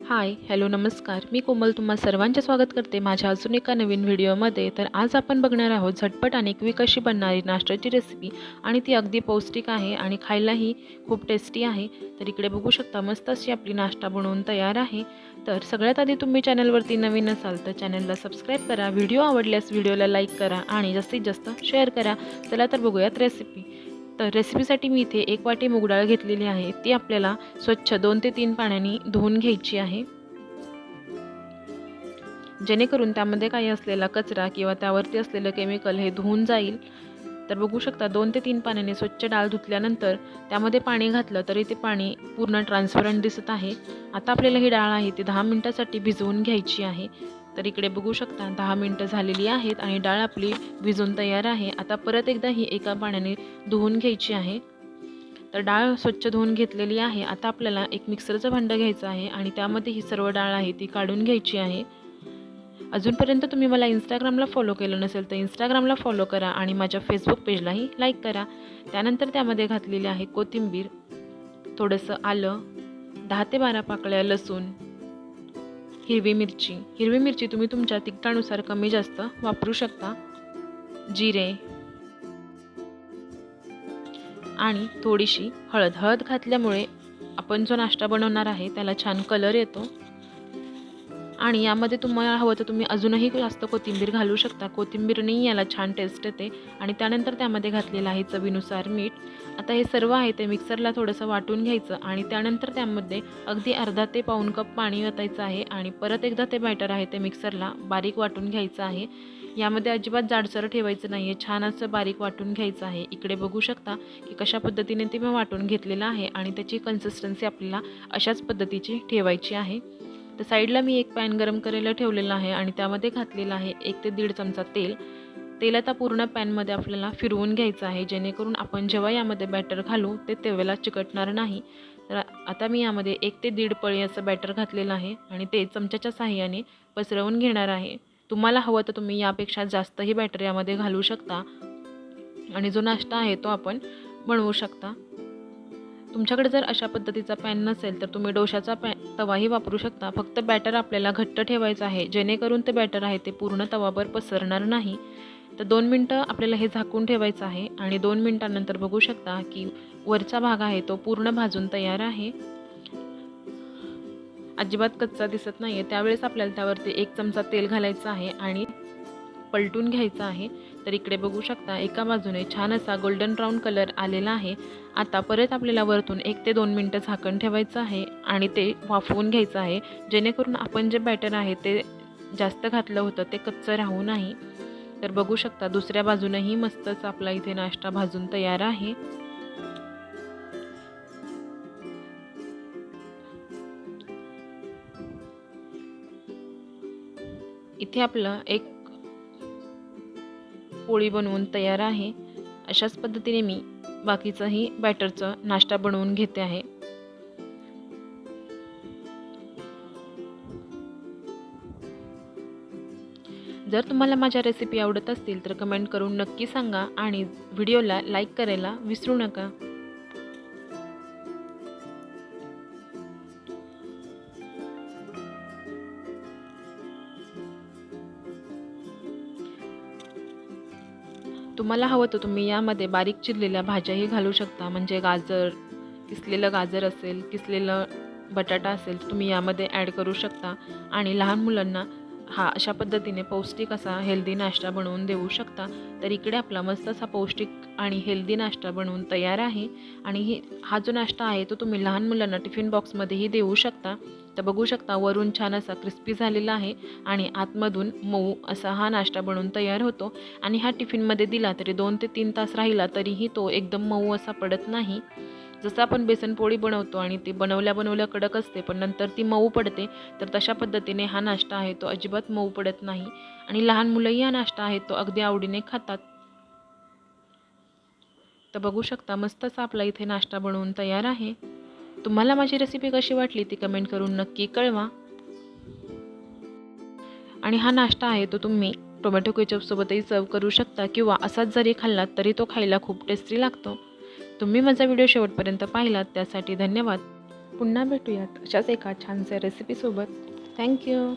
Hi hello नमस्कार. मी कोमल तुम्हा सर्वांचे स्वागत करते माझ्या अजून एका नवीन व्हिडिओमध्ये. तर आज आपण बघणार आहोत झटपट आणि क्विक अशी बनणारी नाश्त्याची रेसिपी आणि ती अगदी पौष्टिक आहे आणि खायलाही खूप टेस्टी आहे. तर इकडे बघू शकता मस्त अशी आपली नाश्ता बनवून तयार आहे. तर सगळ्यात आधी तुम्ही चॅनलवरती नवीन असाल तर चॅनलला सबस्क्राईब करा. व्हिडिओ आवडल्यास व्हिडिओला लाईक करा आणि जास्तीत जास्त शेअर करा. चला तर बघूयात रेसिपी तर रेसिपीसाठी मी इथे एक वाटी मुगडाळ घेतलेली आहे. ती आपल्याला स्वच्छ दोन ते तीन पाण्याने धुवून घ्यायची आहे. जेणेकरून त्यामध्ये काही असलेला कचरा किंवा त्यावरती असलेलं केमिकल हे धुवून जाईल. तर बघू शकता दोन ते तीन पाण्याने स्वच्छ डाळ धुतल्यानंतर त्यामध्ये पाणी घातलं तरी ते पाणी पूर्ण ट्रान्सपरंट दिसत आहे. आता आपल्याला ही डाळ आहे ती दहा मिनटासाठी भिजवून घ्यायची आहे. तर इकडे बघू शकता दहा मिनटं झालेली आहेत आणि डाळ आपली भिजून तयार आहे. आता परत एकदा ही एका पाण्याने धुवून घ्यायची आहे. तर डाळ स्वच्छ धुवून घेतलेली आहे. आता आपल्याला एक मिक्सरचं भांडं घ्यायचं आहे आणि त्यामध्ये ही सर्व डाळ आहे ती काढून घ्यायची आहे. अजूनपर्यंत तुम्ही मला इंस्टाग्रामला फॉलो केलं नसेल तर इंस्टाग्रामला फॉलो करा आणि माझ्या फेसबुक पेजलाही लाईक करा. त्यानंतर त्यामध्ये घातलेली आहे कोथिंबीर थोडंसं आलं दहा ते बारा पाकळ्या लसूण हिरवी मिरची. हिरवी मिरची तुम्ही तुमच्या तिखटानुसार कमी जास्त वापरू शकता. जिरे. आणि थोडीशी हळद. हळद घातल्यामुळे आपण जो नाश्ता बनवणार आहे त्याला छान कलर येतो. आणि यामध्ये तुम्हाला हवं तर तुम्ही अजूनही जास्त कोथिंबीर घालू शकता. कोथिंबीरनेही याला छान टेस्ट येते. आणि त्यानंतर त्यामध्ये घातलेलं आहे चवीनुसार मीठ. आता हे सर्व आहे ते मिक्सरला थोडंसं वाटून घ्यायचं आणि त्यानंतर त्यामध्ये अगदी अर्धा ते पाऊण कप पाणी ओतायचं आहे आणि परत एकदा ते बॅटर आहे ते मिक्सरला बारीक वाटून घ्यायचं आहे. यामध्ये अजिबात जाडसर ठेवायचं नाही आहे छान असं बारीक वाटून घ्यायचं आहे. इकडे बघू शकता की कशा पद्धतीने ते मी वाटून घेतलेलं आहे आणि त्याची कन्सिस्टन्सी आपल्याला अशाच पद्धतीची ठेवायची आहे. तर साईडला मी एक पॅन गरम करायला ठेवलेलं आहे आणि त्यामध्ये घातलेलं आहे एक ते दीड चमचा तेल. तेल आता पूर्ण पॅनमध्ये आपल्याला फिरवून घ्यायचं आहे. जेणेकरून आपण जेव्हा यामध्ये बॅटर घालू ते तेव्हाला चिकटणार नाही. तर आता मी यामध्ये एक ते दीड पळी असं बॅटर घातलेलं आहे आणि ते चमच्याच्या साह्याने पसरवून घेणार आहे. तुम्हाला हवं तर तुम्ही यापेक्षा जास्तही बॅटर यामध्ये घालू शकता आणि जो नाश्ता आहे तो आपण बनवू शकता. तुमच्याकडे जर अशा पद्धतीचा पॅन नसेल तर तुम्ही डोशाचा पॅ तवाही वापरू शकता. फक्त बॅटर आपल्याला घट्ट ठेवायचं आहे. जेणेकरून ते बॅटर आहे ते पूर्ण तवावर पसरणार नाही. तर दोन मिनटं आपल्याला हे झाकून ठेवायचं आहे आणि दोन मिनटानंतर बघू शकता की वरचा भाग आहे तो पूर्ण भाजून तयार आहे. अजिबात कच्चा दिसत नाही आहे त्यावेळेस आपल्याला त्यावरती एक चमचा तेल घालायचं आहे आणि पलटून घ्यायचं आहे. तर इकडे बघू शकता एका बाजूने छान असा गोल्डन ब्राऊन कलर आलेला आहे. आता परत आपल्याला वरतून एक ते दोन मिनटं झाकण ठेवायचं आहे आणि ते वाफवून घ्यायचं आहे. जेणेकरून आपण जे बॅटर आहे ते जास्त घातलं होतं ते कच्चं राहू नाही. तर बघू शकता दुसऱ्या बाजूनंही मस्तच आपला इथे नाश्ता भाजून तयार आहे. इथे आपलं एक पोळी बनवून तयार आहे. अशाच पद्धतीने मी बाकीचंही बॅटरचं नाश्ता बनवून घेते आहे. जर तुम्हाला माझ्या रेसिपी आवडत असतील तर कमेंट करून नक्की सांगा आणि व्हिडिओला लाईक करायला विसरू नका. तुम्हाला हवं तर तुम्ही यामध्ये बारीक चिरलेल्या भाज्याही घालू शकता. म्हणजे गाजर किसलेलं गाजर असेल किसलेलं बटाटा असेल तर तुम्ही यामध्ये ॲड करू शकता. आणि लहान मुलांना हा अशा पद्धतीने पौष्टिक असा हेल्दी नाश्ता बनवून देऊ शकता. तर इकडे आपला मस्त असा पौष्टिक आणि हेल्दी नाश्ता बनवून तयार आहे. आणि हे हा जो नाश्ता आहे तो तुम्ही लहान मुलांना टिफिन बॉक्समध्येही देऊ शकता. तर बघू शकता वरून छान असा क्रिस्पी झालेला आहे आणि आतमधून मऊ असा हा नाश्ता बनवून तयार होतो. आणि हा टिफिनमध्ये दिला तरी दोन ते तीन तास राहिला तरीही तो एकदम मऊ असा पडत नाही. जसं आपण बेसनपोळी बनवतो आणि ती बनवल्या बनवल्या कडक असते पण नंतर ती मऊ पडते तर तशा पद्धतीने हा नाश्ता आहे तो अजिबात मऊ पडत नाही. आणि लहान मुलंही हा नाश्ता आहे तो अगदी आवडीने खातात. तर बघू शकता मस्तच आपला इथे नाश्ता बनवून तयार आहे. तुम्हाला माझी रेसिपी कशी वाटली ती कमेंट करून नक्की कळवा. आणि हा नाश्ता आहे तो तुम्ही टोमॅटो केचपसोबतही सर्व करू शकता किंवा असाच जरी खाल्लात तरी तो खायला खूप टेस्टी लागतो. तुम्ही माझा व्हिडिओ शेवटपर्यंत पाहिलात त्यासाठी धन्यवाद. पुन्हा भेटूयात अशाच एका छानशा रेसिपीसोबत थँक्यू